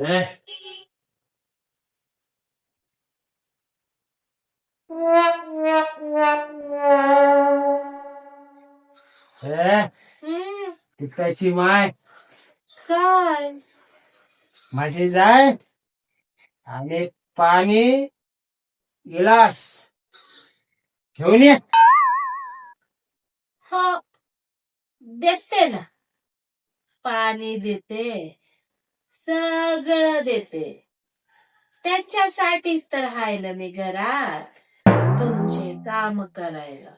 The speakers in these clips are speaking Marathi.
ए, तिकडची माय काय माझी जाय आणि पाणी गिलास घेऊन ये हो देते ना पाणी देते सगळं देते. त्याच्यासाठीच तर हाय मी घरात. तुमचे काम करायला.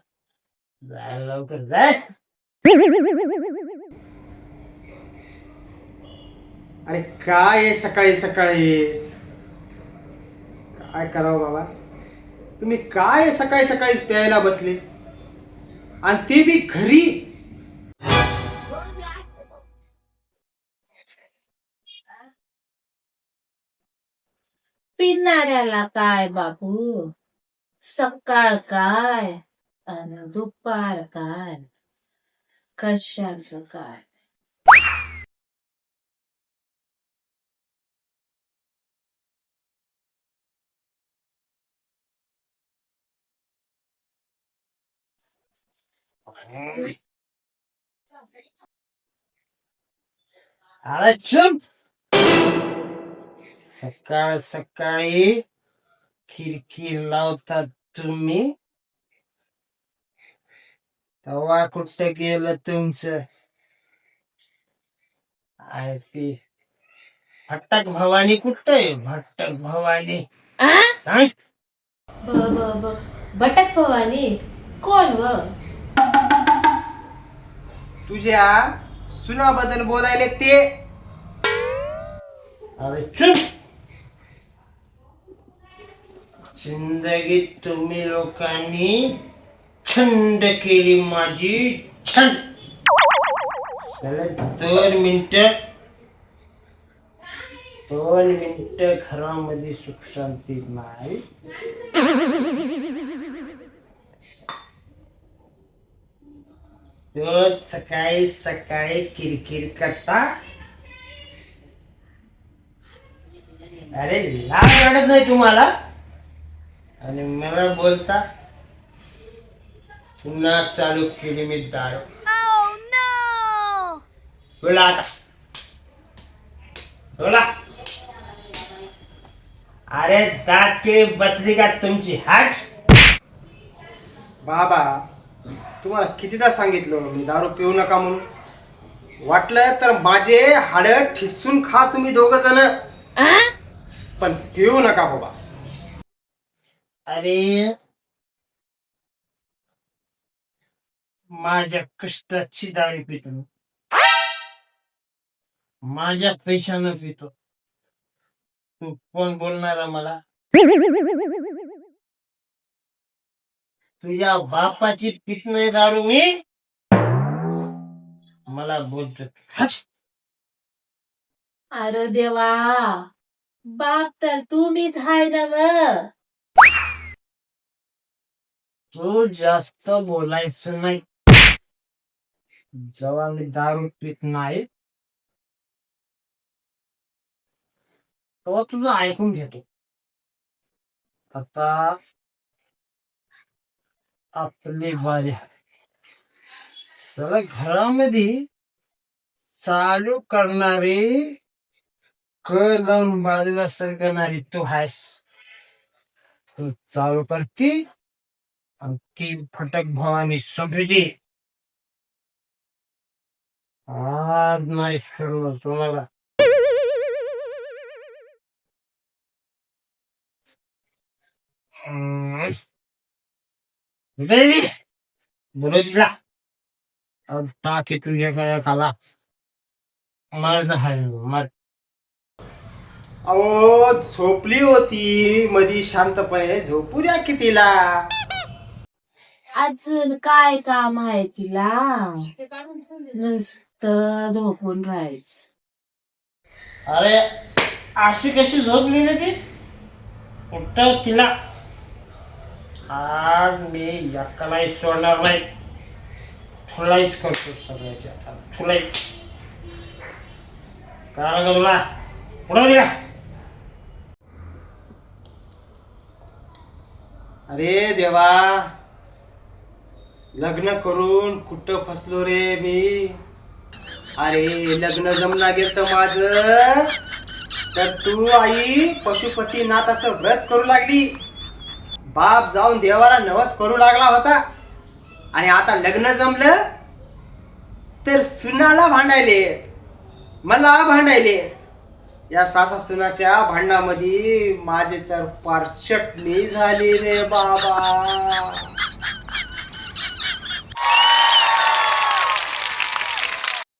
जाय लवकर जाय अरे काय आहे सकाळी सकाळीच काय करावं बाबा? तुम्ही काय सकाळी सकाळीच प्यायला बसले? आणि ते बी घरी पिणाऱ्याला काय बापू सकाळ काय? आणि दुपार काय? कशाच काय? अरे चुप! सकाळ सकाळी खिडकी लावतात तुम्ही. तेव्हा कुठं गेलं तुमचं? आहे ती. भट्टक भवानी कुठं आहे? भट्टक भवानी? सांग. ब ब ब. भटक भवानी? कोण व? तुझ्या सुनाबद्दल बोलायले ते. अरे चुप. जिंदगीत तुम्ही लोकांनी छंद केली माझी छंद. चला दोन मिनिट. दोन मिनिट घरामध्ये सुख शांती नाही रोज सकाळी सकाळी किरकिर करता. अरे लाज वाटत नाही तुम्हाला? आणि मला बोलता पुन्हा चालू केली मी दारू. बोला आता. बोला. अरे दात केळी बसली का तुमची? हाट. बाबा तुम्हाला कितीदा सांगितलं मी दारू पिऊ नका म्हणून? वाटलं तर माझे हाड ठिसून खा तुम्ही दोघ जण? पण पिऊ नका बाबा. अरे माझ्या कष्टाची दारू पितो माझ्या पैशानं पितो. तू कोण बोलणारा मला तुझ्या बापाची पित नाही दारू मी? मला बोलतो. हट. अरे देवा बाप तर तुम्हीच हाय ना तू जास्त बोलायचं नाही. जेव्हा मी दारू पित नाही तेव्हा तुझं ऐकून घेतो. आता आपली बारी सगळ्या घरामध्ये चालू करणारी कळ लावून बाजूला सरकणारी तू आहेस. तू चालू करती आणि ती फटक भवानी संपली आज नाही करणार तुम्हाला हम्म. Baby, बोलू तिला टाके तुझ्या काय खाला मर्द हाय मर्द अहो झोपली होती. मधी शांतपणे झोपू द्या की तिला अजून काय काम आहे तिला? नुसतं झोपून राहायचं. अरे अशी कशी झोपली ना ती? उठव तिला? आज मी एकलाही सोडणार नाही. ठुलाईच करतो सगळ्याच्या आता. ठुलाई काय तुला? उडव द्या अरे देवा लग्न करून कुठं फसलो रे मी? अरे लग्न जमना गेलं माझ. तर तू आई पशुपतीनाथाचं व्रत करू लागली. बाप जाऊन देवाला नवस करू लागला होता. आणि आता लग्न जमलं तर सुनाला भांडायले. मला भांडायले. या सासा सुनाच्या भांडणामध्ये माझे तर पार चटणी झाली रे बाबा.